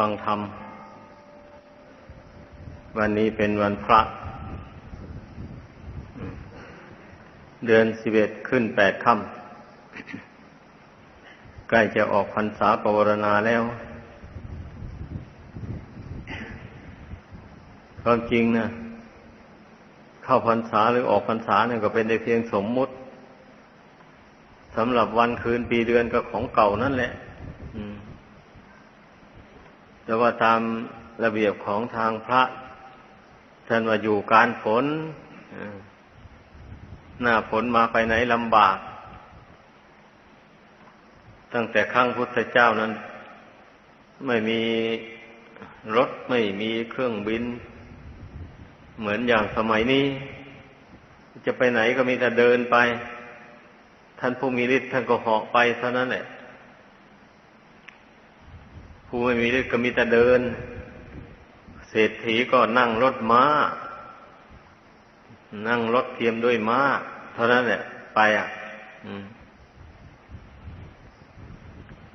ฟังธรรม วันนี้เป็นวันพระ เดือนสิบเอ็ดขึ้นแปดค่ำใกล้จะออกพรรษาปวารณาแล้วความจริงนะเข้าพรรษาหรือออกพรรษาเนี่ยก็เป็นได้เพียงสมมุติสำหรับวันคืนปีเดือนก็ของเก่านั่นแหละ แต่ว่าตามระเบียบของทางพระ ท่านว่าอยู่การฝนหน้าฝนมาไปไหนลำบาก ตั้งแต่ครั้งพุทธเจ้านั้น ไม่มีรถไม่มีเครื่องบิน เหมือนอย่างสมัยนี้ จะไปไหนก็มีแต่เดินไป ท่านผู้มีฤทธิ์ท่านก็เหาะไปเท่านั้นแหละ ผู้ไม่มีฤทธิ์ก็มีแต่เดิน เศรษฐีก็นั่งรถม้า นั่งรถเทียมด้วยม้า เท่านั้นแหละไปอะ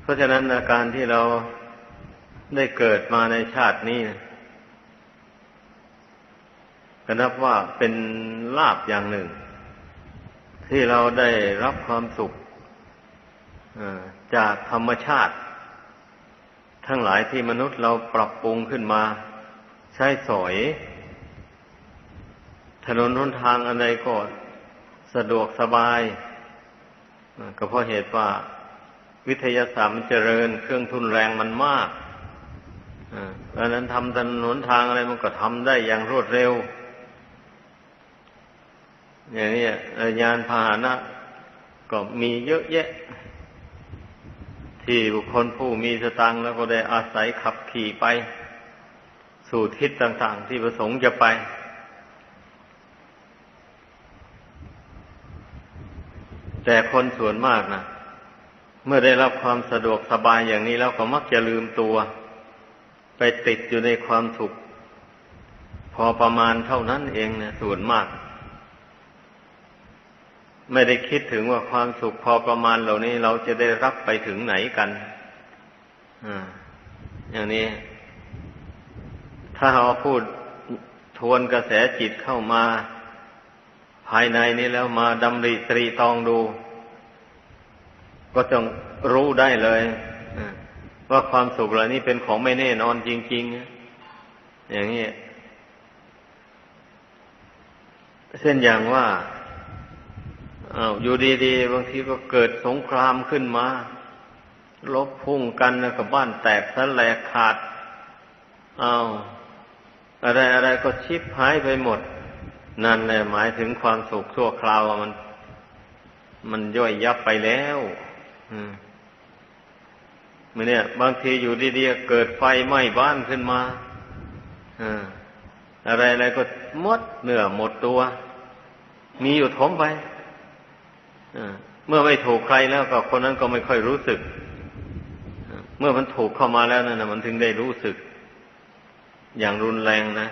เพราะฉะนั้นอาการที่เราได้เกิดมาในชาตินี้นะก็นับว่าเป็นลาบอย่างหนึ่ง ที่เราได้รับความสุขจากธรรมชาติ ทั้งหลายที่มนุษย์เราปรับปรุงขึ้นมา ใช้สอย ถนนหนทางอะไรก็สะดวกสบาย ก็เพราะเหตุว่าวิทยาศาสตร์มันเจริญ เครื่องทุนแรงมันมากดังนั้นทำถนนหนทางอะไรมันก็ทำได้อย่างรวดเร็ว อย่างนี้ยานพาหนะก็มีเยอะแยะ ที่บุคคลผู้มีสตังแล้วก็ได้อาศัยขับขี่ไป สู่ทิศต่างๆ ที่ประสงค์จะไป แต่คนส่วนมากนะเมื่อได้รับความสะดวกสบายอย่างนี้แล้วก็มักจะลืมตัว ไปติดอยู่ในความสุข พอประมาณเท่านั้นเองนะส่วนมาก ไม่ได้คิดถึงว่าความสุขพอประมาณเหล่านี้เราจะได้รับไปถึงไหนกันอย่างนี้ ถ้าเราพูดทวนกระแสจิตเข้ามา ภายในนี้แล้วมาดำริตรีตองดู ก็ต้องรู้ได้เลยว่าความสุขเหล่านี้เป็นของไม่แน่นอนจริง ๆ อย่างนี้ เช่นอย่างว่า อ้าวอยู่ดีๆบางทีก็เกิดสงครามขึ้นมา ลบพุ่งกันแล้วก็บ้านแตกสลายขาดอ้าวอะไรอะไรก็ชิบหายไปหมด นั่นแหละหมายถึงความสุขชั่วคราวมัน มันย่อยยับไปแล้ว อืมมันเนี่ย บางทีอยู่ดีๆเกิดไฟไหม้บ้านขึ้นมาอ่าอะไรอะไรก็หมดเหนื้อหมดตัว มีอยู่ถมไป เมื่อไม่ถูกใครแล้วก็คนนั้นก็ไม่ค่อยรู้สึก เมื่อมันถูกเข้ามาแล้วนั่นนะมันถึงได้รู้สึก อย่างรุนแรงนะ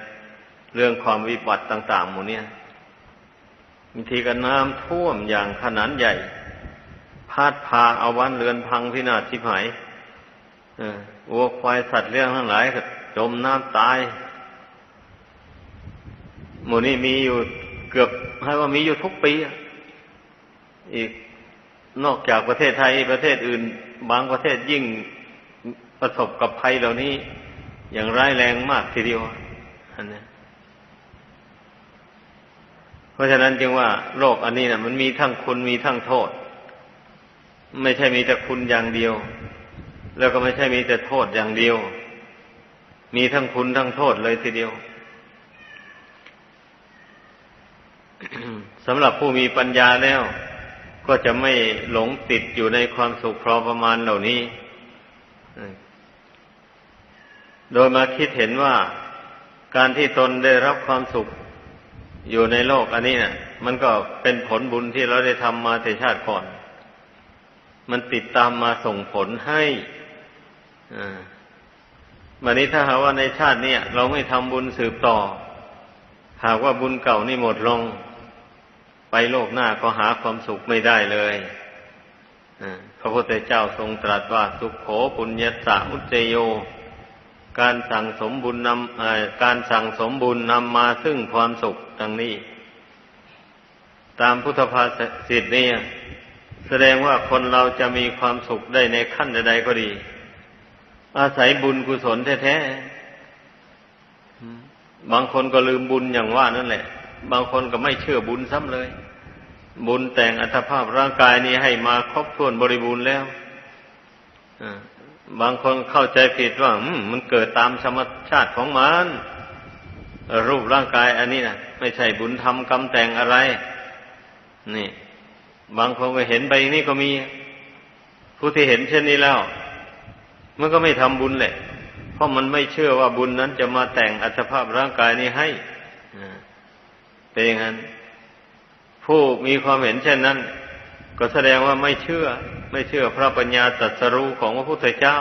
เรื่องความวิบัติต่างๆหมู่นี้บางทีก็น้ำท่วมอย่างขนาดใหญ่พาดพาเอาวันเรือนพังพินาศชิบหายวัวควายสัตว์เลี้ยงทั้งหลายก็จมน้ำตาย หมู่นี้มีอยู่เกือบให้ว่ามีอยู่ทุกปีอะ อีกนอกจากประเทศไทยประเทศอื่น บางประเทศยิ่งประสบกับภัยเหล่านี้ อย่างร้ายแรงมากทีเดียวอันนี้เพราะฉะนั้นจึงว่าโลกอันนี้นะมันมีทั้งคุณมีทั้งโทษ ไม่ใช่มีแต่คุณอย่างเดียว แล้วก็ไม่ใช่มีแต่โทษอย่างเดียว มีทั้งคุณทั้งโทษเลยทีเดียวสำหรับผู้มีปัญญาแล้ว ก็จะไม่หลงติดอยู่ในความสุขพอประมาณเหล่านี้ โดยมาคิดเห็นว่าการที่ตนได้รับความสุขอยู่ในโลกอันนี้เนะ่ยมันก็เป็นผลบุญที่เราได้ทำมาแต่ชาติก่อน มันติดตามมาส่งผลให้วันนี้ถ้าหากว่าในชาตินี้เราไม่ทำบุญสืบต่อ หากว่าบุญเก่านี่หมดลง ไปโลกหน้าก็หาความสุขไม่ได้เลยพระพุทธเจ้าทรงตรัสว่าสุขโขปุญญสาอุจโย การสั่งสมบุญนำการสั่งสมบุญนำมาซึ่งความสุขดังนี้ ตามพุทธภาษิตนี่แสดงว่าคนเราจะมีความสุขได้ในขั้นใดๆก็ดี อาศัยบุญกุศลแท้ๆบางคนก็ลืมบุญอย่างว่านั่นแหละ บางคนก็ไม่เชื่อบุญซ้ำเลย บุญแต่งอัตภาพร่างกายนี้ให้มาครบถ้วนบริบูรณ์แล้วบางคนเข้าใจผิดว่ามันเกิดตามธรรมชาติของมันรูปร่างกายอันนี้นะไม่ใช่บุญทำกรรมแต่งอะไร นี่ บางคนก็เห็นไปนี่ก็มี ผู้ที่เห็นเช่นนี้แล้ว มันก็ไม่ทำบุญแหละ เพราะมันไม่เชื่อว่าบุญนั้นจะมาแต่งอัตภาพร่างกายนี้ให้เป็นอย่างนั้น ผู้มีความเห็นเช่นนั้น ก็แสดงว่าไม่เชื่อ ไม่เชื่อพระปัญญาตรัสรู้ของพระพุทธเจ้า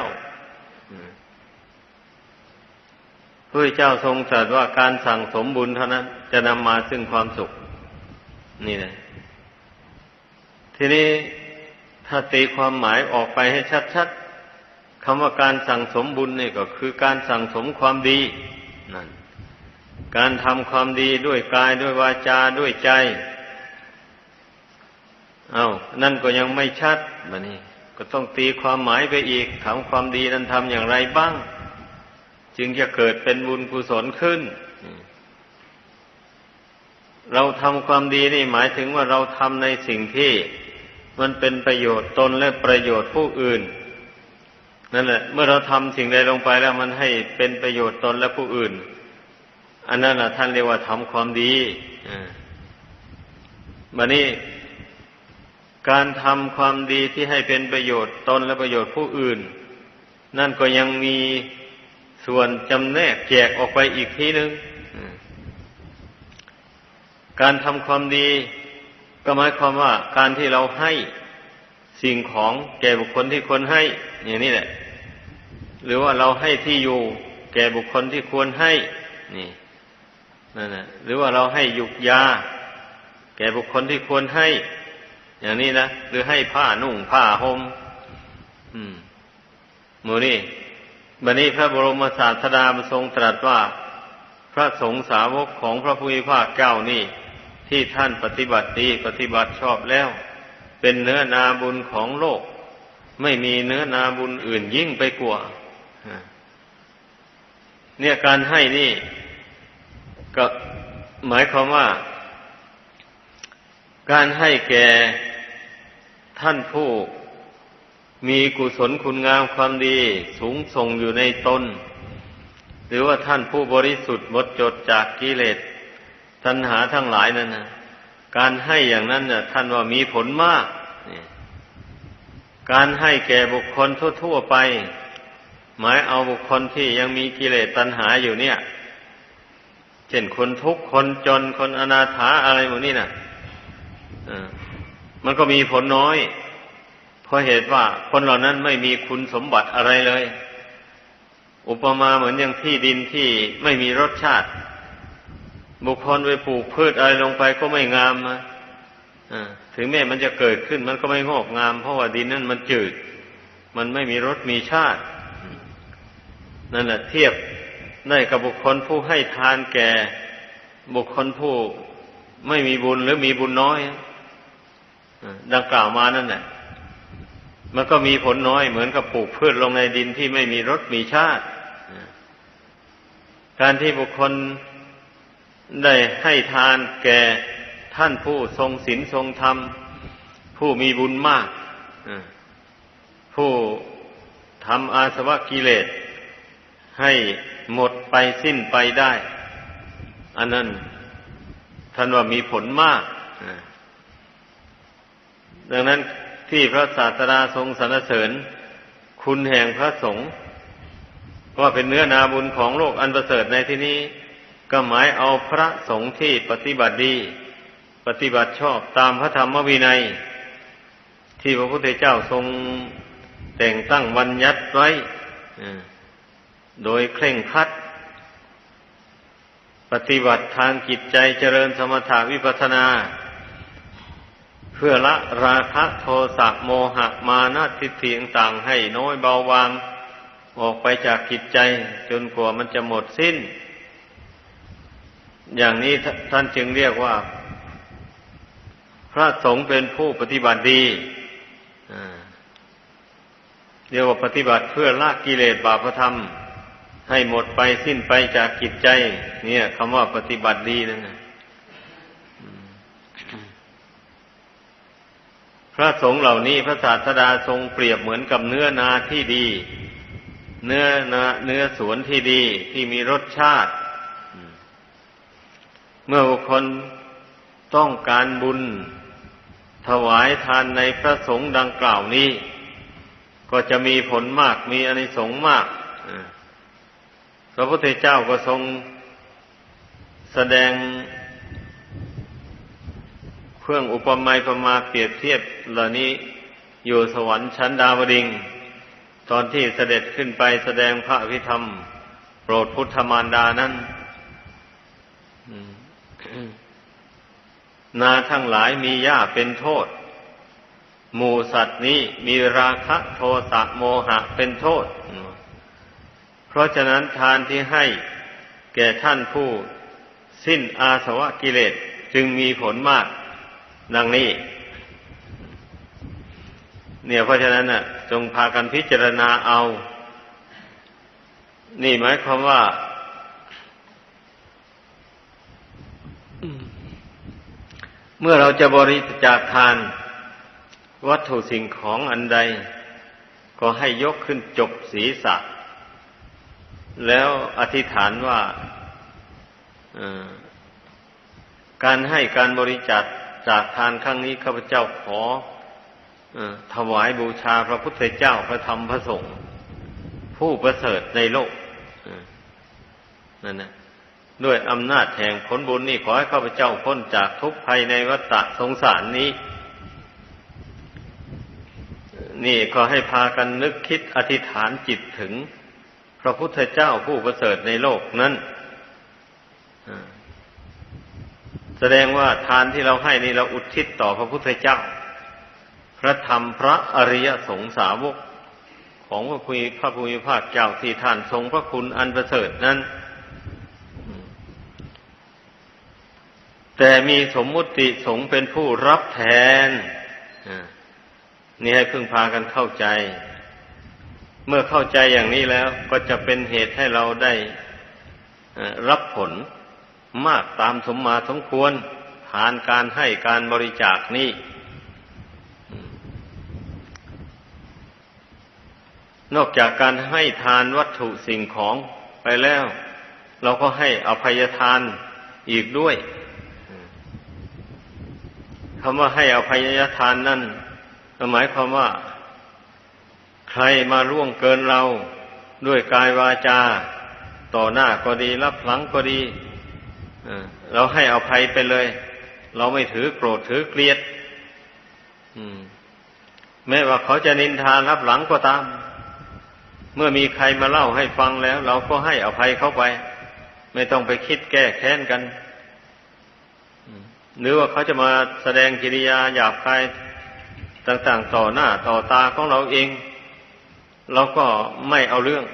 พระพุทธเจ้าทรงตรัสว่าการสั่งสมบุญเท่านั้น จะนำมาซึ่งความสุข นี่แหละทีนี้ถ้าตีความหมายออกไปให้ชัดๆคำว่าการสั่งสมบุญนี่ก็คือการสั่งสมความดีนั่นการทำความดีด้วยกายด้วยวาจาด้วยใจ เอา้านั่นก็ยังไม่ชัดมานี่ก็ต้องตีความหมายไปอีกทำความดีนั้นทำอย่างไรบ้าง จึงจะเกิดเป็นบุญกุศลขึ้น เราทำความดีนี่หมายถึงว่าเราทำในสิ่งที่มันเป็นประโยชน์ตนและประโยชน์ผู้อื่น นั่นแหละ เมื่อเราทำสิ่งใดลงไปแล้วมันให้เป็นประโยชน์ตนและผู้อื่น อันนั้นนะท่านเรียกว่าทำความดีบันนี้ การทำความดีที่ให้เป็นประโยชน์ตนและประโยชน์ผู้อื่น นั่นก็ยังมีส่วนจำแนกแจกออกไปอีกทีหนึ่งการทำความดีก็หมายความว่าการที่เราให้สิ่งของแก่บุคคลที่ควรให้ อย่างนี้แหละ หรือว่าเราให้ที่อยู่แก่บุคคลที่ควรให้ นี่นั่นแหละหรือว่าเราให้ยุกยา แก่บุคคลที่ควรให้ อย่างนี้นะหรือให้ผ้านุ่งผ้าหม่มอืมมูนี่บันนี้พระบรมศาสดาทรงตรัสว่า พระสงฆ์สาวกของพระพุทธภาคเก้านี่ที่ท่านปฏิบัติดีปฏิบัติชอบแล้ว เป็นเนื้อนาบุญของโลก ไม่มีเนื้อนาบุญอื่นยิ่งไปกว่าเนี่ยการให้นี่ ก็หมายความว่า การให้แก่ ท่านผู้มีกุศลคุณงามความดีสูงส่งอยู่ในตน หรือว่าท่านผู้บริสุทธิ์หมดจดจากกิเลสตัณหาทั้งหลายนั่นนะการให้อย่างนั้นน่ะ ท่านว่ามีผลมาก การให้แก่บุคคลทั่วๆไป หมายเอาบุคคลที่ยังมีกิเลสตัณหาอยู่เนี่ย เช่นคนทุกข์คนจนคนอนาถาอะไรหมดนี่นะ่ะ มันก็มีผลน้อย เพราะเหตุว่าคนเหล่านั้นไม่มีคุณสมบัติอะไรเลย อุปมาเหมือนอย่างที่ดินที่ไม่มีรสชาติ บุคคลไปปลูกพืชอะไรลงไปก็ไม่งามนะถึงแม้มันจะเกิดขึ้นมันก็ไม่งอกงาม เพราะว่าดินนั้นมันจืด มันไม่มีรสมีชาติ นั่นแหละเทียบได้กับบุคคลผู้ให้ทานแก่ บุคคลผู้ไม่มีบุญหรือมีบุญน้อย ดังกล่าวมานั่นแหละมันก็มีผลน้อยเหมือนกับปลูกพืชลงในดินที่ไม่มีรสมีชาติ การที่บุคคลได้ให้ทานแก่ท่านผู้ทรงศีลทรงธรรม ผู้มีบุญมาก ผู้ทำอาสวะกิเลส ให้หมดไปสิ้นไปได้ อันนั้นท่านว่ามีผลมาก ดังนั้นที่พระศาสดาทรงสรรเสริญ คุณแห่งพระสงฆ์ว่าเป็นเนื้อนาบุญของโลกอันประเสริฐในที่นี้ ก็หมายเอาพระสงฆ์ที่ปฏิบัติดี ปฏิบัติชอบตามพระธรรมวินัย ที่พระพุทธเจ้าทรงแต่งตั้งวันยัดไว้โดยเคร่งครัด ปฏิบัติทางจิตใจเจริญสมถาวิปัสนา พื่อละราคะโทสะโมหะมานะทิฏฐิต่างให้น้อยเบาบาง ออกไปจากกิจใจ จนกว่ามันจะหมดสิ้น อย่างนี้ท่านจึงเรียกว่า พระสงฆ์เป็นผู้ปฏิบัติดีเรียกว่าปฏิบัติเพื่อละกิเลสบาปธรรม ให้หมดไปสิ้นไปจากกิจใจ เนี่ยคำว่าปฏิบัติดีนั่นนะ พระสงฆ์เหล่านี้พระศาสดาทรงเปรียบเหมือนกับเนื้อนาที่ดี เนื้อนาเนื้อสวนที่ดีที่มีรสชาติ เมื่อบุคคลต้องการบุญ ถวายทานในพระสงฆ์ดังกล่าวนี้ ก็จะมีผลมากมีอนิสงส์มากพระพุทธเจ้าก็ทรงแสดง เครื่องอุปมาประมาเปรียบเทียบเหล่านี้อยู่สวรรค์ชั้นดาวดิง ตอนที่เสด็จขึ้นไปแสดงพระพิธรรม โปรดพุทธมารดานั้นนาทั้งหลายมีหญ้าเป็นโทษ หมูสัตว์นี้มีราคะโทสะโมหะเป็นโทษ เพราะฉะนั้นทานที่ให้แก่ท่านผู้ สิ้นอาสวะกิเลสจึงมีผลมาก ดังนี้ เนี่ยเพราะฉะนั้นน่ะ จงพากันพิจารณาเอา นี่หมายความว่าเมื่อเราจะบริจาคทาน วัตถุสิ่งของอันใด ก็ให้ยกขึ้นจบศีรษะ แล้วอธิษฐานว่าการให้การบริจาค จากทานครั้งนี้ข้าพเจ้าขอถวายบูชาพระพุทธเจ้าพระธรรมพระสงฆ์ผู้ประเสริฐในโลกนั่นนะด้วยอำนาจแห่งผลบุญนี่ขอให้ข้าพเจ้าพ้นจากทุกภัยในวัฏสงสารนี้ นี่ก็ให้พากันนึกคิดอธิษฐานจิตถึง พระพุทธเจ้าผู้ประเสริฐในโลกนั้น แสดงว่าทานที่เราให้นี่เราอุทิศต่อพระพุทธเจ้า พระธรรมพระอริยสงสาวก ของพระพุทธพระภูมิภาคเจ้าที่ท่านทรงพระคุณอันประเสริฐนั้น แต่มีสมมุติสงเป็นผู้รับแทนนี่ให้พึ่งพากันเข้าใจ เมื่อเข้าใจอย่างนี้แล้วก็จะเป็นเหตุให้เราได้รับผล มากตามสมมาสมควร ทานการให้การบริจาคนี้นอกจากการให้ทานวัตถุสิ่งของไปแล้ว เราก็ให้อภัยทานอีกด้วยคำว่าให้อภัยทานนั่นหมายความว่า ใครมาล่วงเกินเราด้วยกายวาจา ต่อหน้าก็ดีรับหลังก็ดี เราให้อภัยไปเลย เราไม่ถือโกรธถือเกลียดแม้ว่าเขาจะนินทารับหลังก็ตาม เมื่อมีใครมาเล่าให้ฟังแล้ว เราก็ให้อภัยเขาไป ไม่ต้องไปคิดแก้แค้นกันหรือว่าเขาจะมาแสดงกิริยาหยาบคายต่างๆ ต่อหน้าต่อตาของเราเอง เราก็ไม่เอาเรื่อง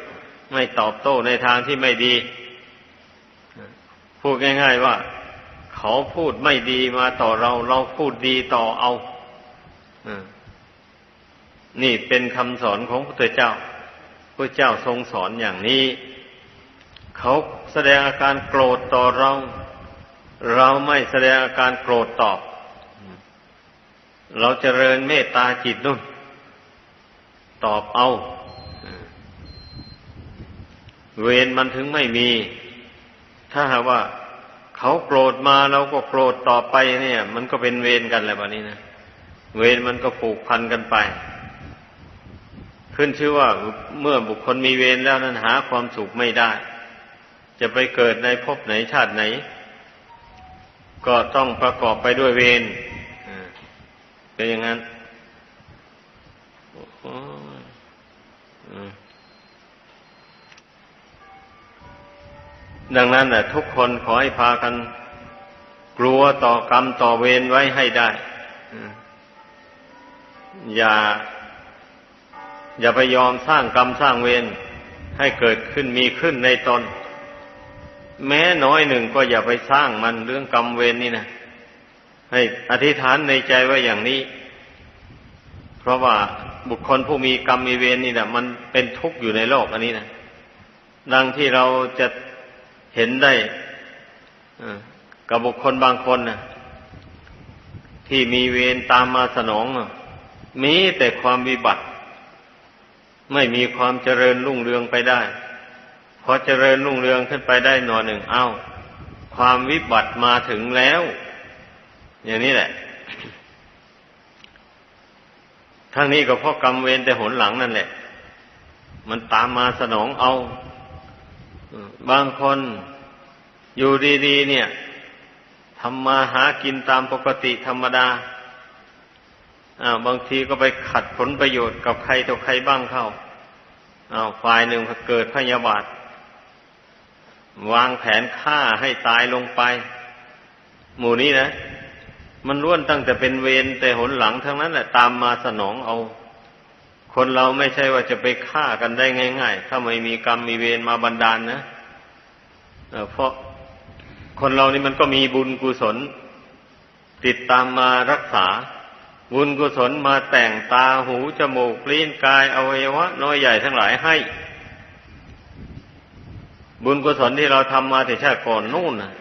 ไม่ตอบโต้ในทางที่ไม่ดี พูดง่าย ๆว่า เขาพูดไม่ดีมาต่อเรา เราพูดดีต่อเอาอนี่เป็นคำสอนของพระเจ้าพระเจ้าทรงสอนอย่างนี้ เขาแสดงอาการโกรธต่อเรา เราไม่แสดงอาการโกรธตอบ เราจเจริญเมตตาจิตนุ่นตอบเอา เวรมันถึงไม่มี ถ้าหากว่าเขาโกรธมาเราก็โกรธต่อไปเนี่ย มันก็เป็นเวรกันแหละวันนี้นะเวรมันก็ผูกพันกันไป ขึ้นชื่อว่าเมื่อบุคคลมีเวรแล้วนั้นหาความสุขไม่ได้ จะไปเกิดในภพไหนชาติไหน ก็ต้องประกอบไปด้วยเวรเป็นอย่างนั้น ดังนั้นนะทุกคนขอให้พากัน กลัวต่อกรรมต่อเวรไว้ให้ได้ อย่า อย่าไปยอมสร้างกรรมสร้างเวรให้เกิดขึ้นมีขึ้นในตน แม้น้อยหนึ่งก็อย่าไปสร้างมันเรื่องกรรมเวรนนี่นะให้อธิษฐานในใจไว้อย่างนี้ เพราะว่าบุคคลผู้มีกรรมมีเวรนี่นะมันเป็นทุกข์อยู่ในโลกอันนี้นะดังที่เราจะ เห็นได้กับบุคคลบางคนนะที่มีเวรตามมาสนอง มีแต่ความวิบัติ ไม่มีความเจริญรุ่งเรืองไปได้พอเจริญรุ่งเรืองขึ้นไปได้หน่อยหนึ่งเอ้า ความวิบัติมาถึงแล้ว อย่างนี้แหละ ทั้งนี้ก็เพราะกรรมเวรแต่หนหลังนั่นแหละ มันตามมาสนองเอา บางคนอยู่ดีๆเนี่ยทำมาหากินตามปกติธรรมดาบางทีก็ไปขัดผลประโยชน์กับใครต่อใครบ้างเข้าอาฝ่ายหนึ่งเกิดพยาบาท วางแผนฆ่าให้ตายลงไป หมู่นี้นะ มันล้วนตั้งแต่เป็นเวรแต่หนหลังทั้งนั้นแหละตามมาสนองเอา คนเราไม่ใช่ว่าจะไปฆ่ากันได้ง่าย ๆ ถ้าไม่มีกรรมมีเวรมาบันดาลนะเพราะคนเรานี่มันก็มีบุญกุศล ติดตามมารักษา บุญกุศลมาแต่งตาหูจมูกลิ้นกายอวัยวะ น้อยใหญ่ทั้งหลายให้ บุญกุศลที่เราทำมาแต่ชาติก่อนนู่นนะ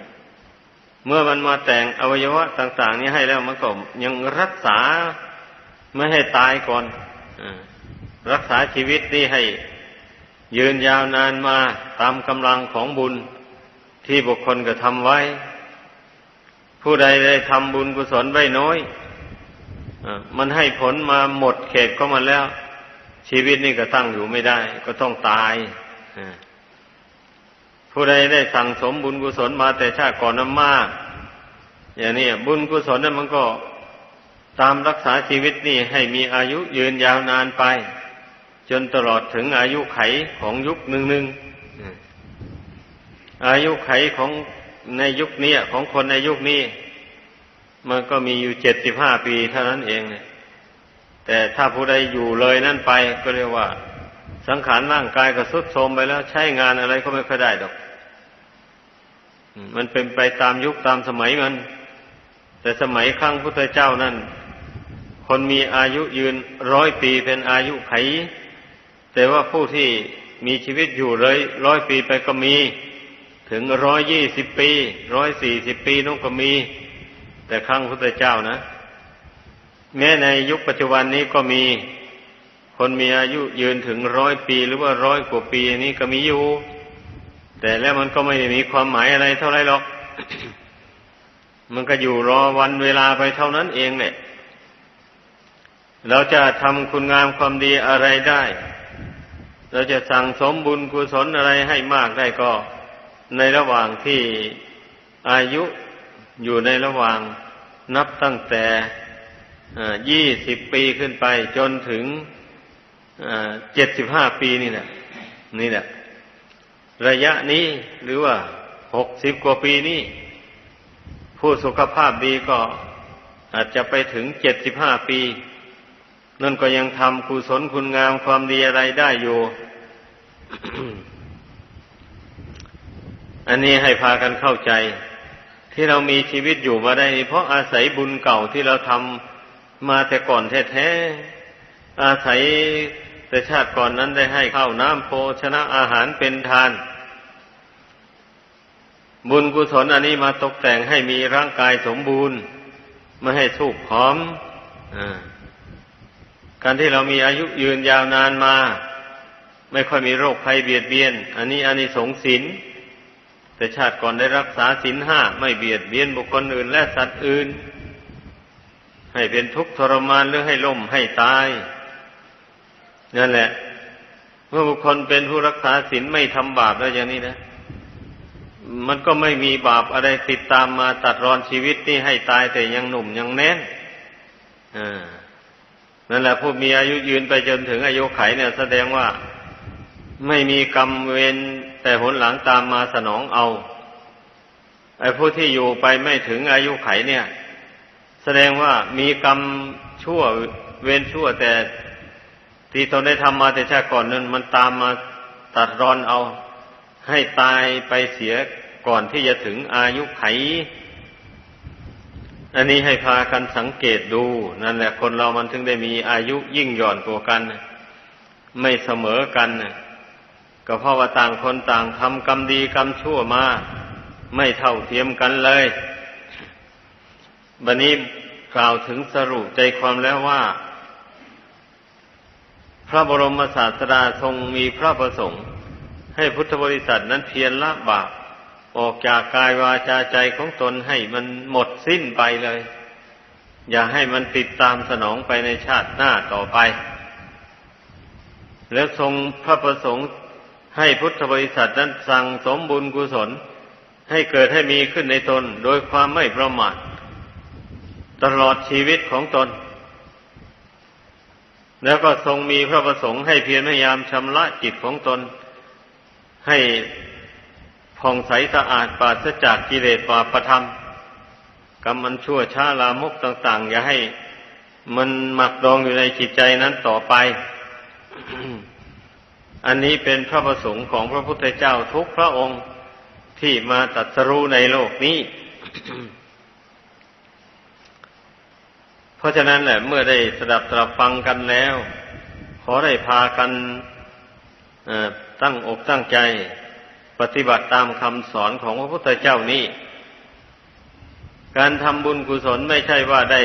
เมื่อมันมาแต่งอวัยวะต่าง ๆ นี้ให้แล้วมันก็ยังรักษาไม่ให้ตายก่อนอา รักษาชีวิตนี้ให้ ยืนยาวนานมาตามกำลังของบุญที่บุคคลก็ทำไว้ ผู้ใดได้ทำบุญกุศลไว้น้อยอมันให้ผลมาหมดเขตก็มาแล้ว ชีวิตนี่ก็ตั้งอยู่ไม่ได้ ก็ต้องตายผู้ใดได้สั่งสมบุญกุศลมาแต่ชาติก่อนนั้นมาก อย่างนี้บุญกุศลนั้นมันก็ตามรักษาชีวิตนี่ให้มีอายุยืนยาวนานไป จนตลอดถึงอายุไขของยุคหนึ่งหนึ่งอายุไขของในยุคนี้ของคนในยุคนี้ มันก็มีอยู่เจ็ดสิบห้าปีเท่านั้นเองเนี่ยแต่ถ้าผู้ใดอยู่เลยนั่นไปก็เรียกว่า สังขารร่างกายก็สุดโทรมไปแล้ว ใช้งานอะไรก็ไม่ค่อยได้ดอก มันเป็นไปตามยุคตามสมัยมัน แต่สมัยครั้งพุทธเจ้านั่นคนมีอายุยืนร้อยปีเป็นอายุไข แต่ว่าผู้ที่มีชีวิตอยู่เลยร้อยปีไปก็มี ถึงร้อยยี่สิบปีร้อยสี่สิบปีนู่นก็มี แต่ครั้งพุทธเจ้านะ แม้ในยุคปัจจุบันนี้ก็มี คนมีอายุยืนถึงร้อยปีหรือว่าร้อยกว่าปีนี้ก็มีอยู่ แต่แล้วมันก็ไม่ได้มีความหมายอะไรเท่าไรหรอก มันก็อยู่รอวันเวลาไปเท่านั้นเองเนี่ยเราจะทำคุณงามความดีอะไรได้ เราจะสั่งสมบุญกุศลอะไรให้มากได้ก็ ในระหว่างที่อายุอยู่ในระหว่างนับตั้งแต่ยี่สิบปีขึ้นไปจนถึงเจ็ดสิบห้าปีนี่แหละนี่แหละระยะนี้หรือว่าหกสิบกว่าปีนี้ผู้สุขภาพดีก็อาจจะไปถึงเจ็ดสิบห้าปี นั่นก็ยังทำกุศลคุณงามความดีอะไรได้อยู่ อันนี้ให้พากันเข้าใจ ที่เรามีชีวิตอยู่มาได้ เพราะอาศัยบุญเก่าที่เราทำมาแต่ก่อนแท้ๆอาศัยแต่ชาติก่อนนั้นได้ให้ข้าวน้ำโภชนะอาหารเป็นทาน บุญกุศลอันนี้มาตกแต่งให้มีร่างกายสมบูรณ์ ไม่ให้สุกผอมอ การที่เรามีอายุยืนยาวนานมา ไม่ค่อยมีโรคภัยเบียดเบียน อันนี้อันนี้สงสินแต่ชาติก่อนได้รักษาสินห้าไม่เบียดเบียนบุคคลอื่น และสัตว์อื่น ให้เป็นทุกข์ทรมานหรือให้ล่มให้ตายนั่นแหละ เมื่อบุคคลเป็นผู้รักษาศีลไม่ทำบาปแล้วอย่างนี้นะ มันก็ไม่มีบาปอะไรติดตามมาตัดรอนชีวิตนี่ให้ตายแต่ยังหนุ่มยังแน่นอ่า นั่นแหละผู้มีอายุยืนไปจนถึงอายุไขเนี่ยแสดงว่าไม่มีกรรมเวรแต่ผลหลังตามมาสนองเอาไอ้ผู้ที่อยู่ไปไม่ถึงอายุไขเนี่ย แสดงว่ามีกรรมชั่วเวรชั่วแต่ที่ตนได้ทำมาแต่ชาติก่อนนั้นมันตามมาตัดรอนเอา ให้ตายไปเสียก่อนที่จะถึงอายุไข อันนี้ให้พากันสังเกตดู นั่นแหละคนเรามันถึงได้มีอายุยิ่งหย่อนกว่ากัน ไม่เสมอกันก็เพราะว่าต่างคนต่างทำกรรมดีกรรมชั่วมาไม่เท่าเทียมกันเลย บันนี้กล่าวถึงสรุปใจความแล้วว่า พระบรมศาสดาทรงมีพระประสงค์ ให้พุทธบริษัทนั้นเพียรละบาปออกจากกายวาจาใจของตนให้มันหมด สิ้นไปเลย อย่าให้มันติดตามสนองไปในชาติหน้าต่อไป แล้วทรงพระประสงค์ให้พุทธบริษัทนั้นสั่งสมบุญกุศล ให้เกิดให้มีขึ้นในตนโดยความไม่ประมาทตลอดชีวิตของตน แล้วก็ทรงมีพระประสงค์ให้เพียรพยายามชำระจิตของตน ให้ผ่องใสสะอาดปราศจากกิเลสปาประธรรม กรรมมันชั่วช้าลามกต่าง ๆ อย่าให้ มันหมักดองอยู่ในจิตใจนั้นต่อไป อันนี้เป็นพระประสงค์ของพระพุทธเจ้าทุกพระองค์ที่มาตรัสรู้ในโลกนี้ เพราะฉะนั้นแหละเมื่อได้สดับตรับฟังกันแล้ว ขอได้พากันตั้งอกตั้งใจ ปฏิบัติตามคำสอนของพระพุทธเจ้านี้ การทำบุญกุศลไม่ใช่ว่าได้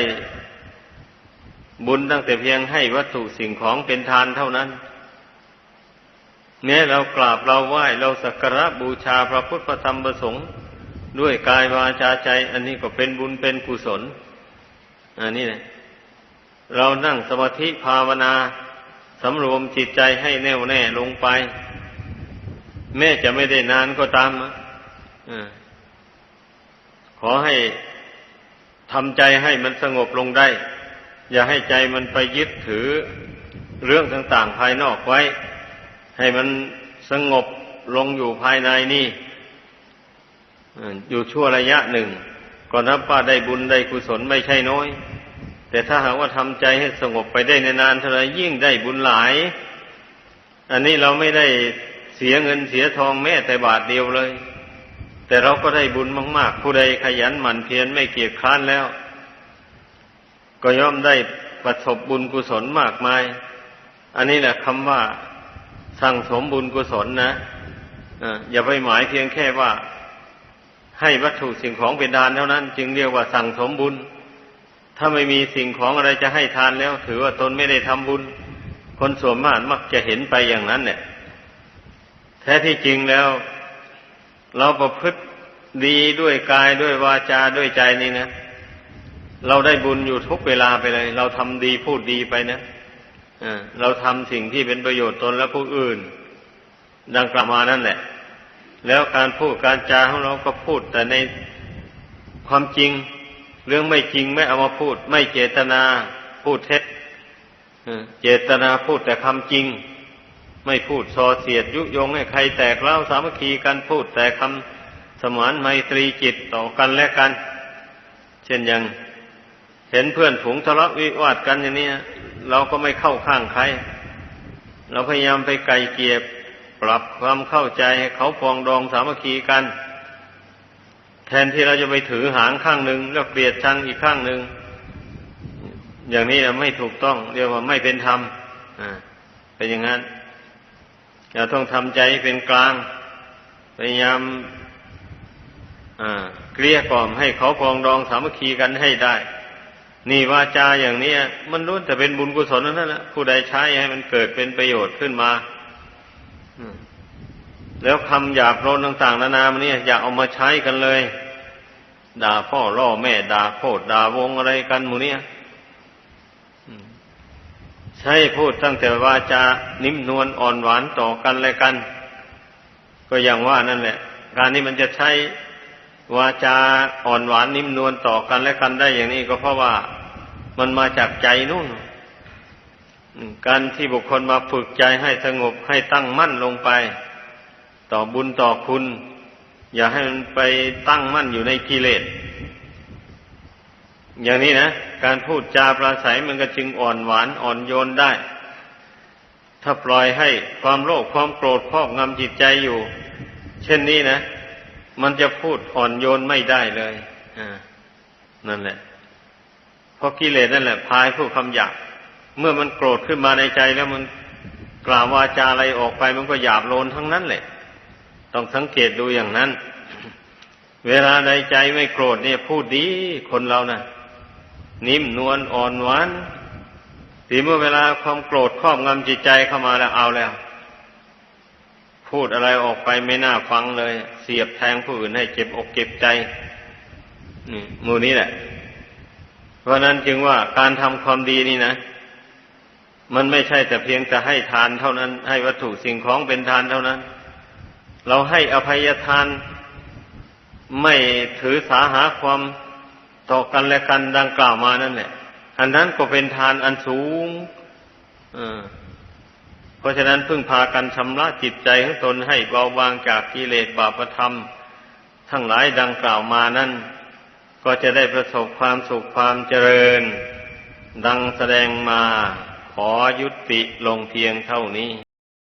บุญตั้งแต่เพียงให้วัตถุสิ่งของเป็นทานเท่านั้นแม้เรากราบเราไหว้เราสักการะบูชาพระพุทธธรรมประสงค์ ด้วยกายวาจาใจ อันนี้ก็เป็นบุญเป็นกุศล อันนี้นะเรานั่งสมาธิภาวนาสำรวมจิตใจให้แน่วแน่ลงไป แม้จะไม่ได้นานก็ตามอขอให้ ทำใจให้มันสงบลงได้ อย่าให้ใจมันไปยึดถือเรื่องต่างๆภายนอกไว้ ให้มันสงบลงอยู่ภายในนี่อยู่ชั่วระยะหนึ่ง ก็นับว่าได้บุญได้กุศลไม่ใช่น้อย แต่ถ้าหากว่าทำใจให้สงบไปได้นานเท่าไรยิ่งได้บุญหลาย อันนี้เราไม่ได้เสียเงินเสียทองแม้แต่บาทเดียวเลย แต่เราก็ได้บุญมาก ๆ ผู้ใดขยันหมั่นเพียรไม่เกียจคร้านแล้ว ก็ย่อมได้ประสบบุญกุศลมากมาย อันนี้แหละคำว่าสั่งสมบุญกุศลนะอย่าไปหมายเพียงแค่ว่า ให้วัตถุสิ่งของเป็นทานเท่านั้น จึงเรียกว่าสั่งสมบุญ ถ้าไม่มีสิ่งของอะไรจะให้ทานแล้ว ถือว่าตนไม่ได้ทำบุญ คนส่วนมากมักจะเห็นไปอย่างนั้นเนี่ยแท้ที่จริงแล้ว เราประพฤติดีด้วยกายด้วยวาจาด้วยใจนี่นะ เราได้บุญอยู่ทุกเวลาไปเลย เราทำดีพูดดีไปนะเราทำสิ่งที่เป็นประโยชน์ตนและผู้อื่น ดังกล่าวมานั่นแหละ แล้วการพูดการจาของเราก็พูด แต่ในความจริง เรื่องไม่จริงไม่เอามาพูด ไม่เจตนาพูดเท็จเจตนาพูดแต่คำจริง ไม่พูดส่อเสียดยุยงให้ใครแตกเล่าสามัคคีกันพูดแต่คำสมานไมตรีจิตต่อกันและกัน เช่นอย่างเห็นเพื่อนฝูงทะเลาะวิวาทกันอย่างนี้เราก็ไม่เข้าข้างใคร เราพยายามไปไกลเกียบปรับความเข้าใจให้เขาปองดองสามัคคีกัน แทนที่เราจะไปถือหางข้างหนึ่งแล้วเกลียดชังอีกข้างหนึ่งอย่างนี้ไม่ถูกต้องเรียกว่าไม่เป็นธรรมเป็นอย่างนั้น เราต้องทำใจเป็นกลาง พยายามเกลี้ยกล่อมให้เขาปองดองสามัคคีกันให้ได้ นี่วาจาอย่างนี้มันรู้แต่เป็นบุญกุศลนั่นแหละผู้ใดใช้ให้มันเกิดเป็นประโยชน์ขึ้นมาแล้วคำหยาบโลนต่างๆนานามันเนี่ยอย่าเอามาใช้กันเลย ด่าพ่อล่อแม่ด่าโคตรด่าวงอะไรกันหมูเนี่ย ใช้พูดตั้งแต่วาจานิ่มนวลอ่อนหวานต่อกันอะไรกัน ก็อย่างว่านั่นแหละ การนี้มันจะใช้วาจาอ่อนหวานนิ่มนวลต่อกันและกันได้อย่างนี้ก็เพราะว่ามันมาจากใจนู่น การที่บุคคลมาฝึกใจให้สงบให้ตั้งมั่นลงไป ต่อบุญต่อคุณ อย่าให้มันไปตั้งมั่นอยู่ในกิเลส อย่างนี้นะ การพูดจาปราศัยมันก็จึงอ่อนหวานอ่อนโยนได้ ถ้าปล่อยให้ความโลภความโกรธครอบงำจิตใจอยู่ เช่นนี้นะ มันจะพูดอ่อนโยนไม่ได้เลยนั่นแหละ เพราะกิเลสนั่นแหละ พายผู้คำหยาบเมื่อมันโกรธขึ้นมาในใจแล้วมันกล่าววาจาอะไรออกไป มันก็หยาบโลนทั้งนั้นแหละ ต้องสังเกตดูอย่างนั้น เวลาใดใจไม่โกรธเนี่ย พูดดีคนเรานะ่ะ นิ่มนวลอ่อนหวานทีเมื่อเวลาความโกรธครอบงำจิตใจเข้ามาแล้วเอาแล้ว พูดอะไรออกไปไม่น่าฟังเลย เสียบแทงผู้อื่นให้เจ็บอกเจ็บใจนี่หมูนี้แหละ เพราะนั้นจึงว่าการทำความดีนี่นะมันไม่ใช่แต่เพียงจะให้ทานเท่านั้น ให้วัตถุสิ่งของเป็นทานเท่านั้น เราให้อภัยทานไม่ถือสาหาความ ต่อกันและกันดังกล่าวมานั่นแหละอันนั้นก็เป็นทานอันสูงเพราะฉะนั้นพึ่งพากันชำระจิตใจของตนให้เบาบางจากกิเลสบาปธรรม ทั้งหลายดังกล่าวมานั้นก็จะได้ประสบความสุขความเจริญ ดังแสดงมาขอยุติลงเพียงเท่านี้